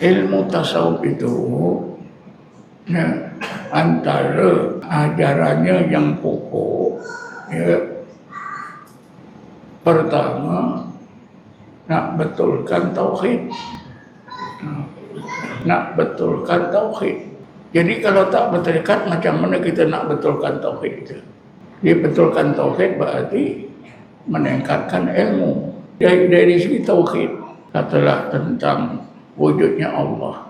ilmu tasawuf itu ya, antara ajarannya yang pokok ya, pertama nak betulkan tauhid. Nak betulkan tauhid. Jadi kalau tak betulkan macam mana kita nak betulkan tauhid itu? Dia betulkan tauhid berarti meningkatkan ilmu. Dari, dari segi tauhid katalah tentang wujudnya Allah.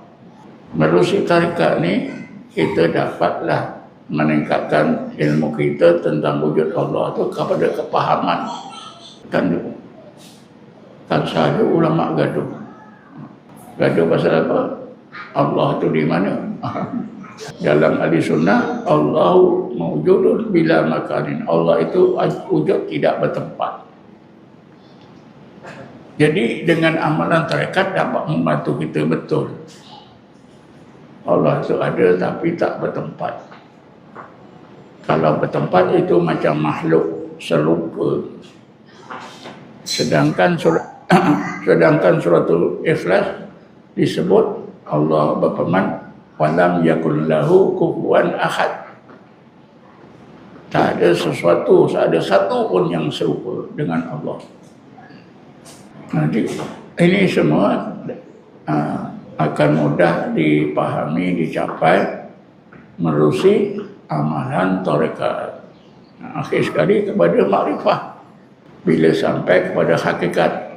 Melalui tarikat ni kita dapatlah meningkatkan ilmu kita tentang wujud Allah itu kepada kepahaman. Kan kan sahaja ulama gaduh. Gaduh pasal apa? Allah itu di mana? Dalam ahli sunnah Allah mewujudun bila makanin. Allah itu wujud tidak bertempat jadi dengan amalan tarekat dapat membantu kita betul. Allah itu ada tapi tak bertempat. Kalau bertempat itu macam makhluk serupa. Sedangkan surat sedangkan suratul ikhlas disebut Allah berfirman walam yakul lahu kufuwan ahad. Tak ada sesuatu, tak ada satu pun yang serupa dengan Allah. Nanti ini semua uh, akan mudah dipahami, dicapai melalui amalan tarekat. Nah, akhir sekali kepada makrifah. Bila sampai kepada hakikat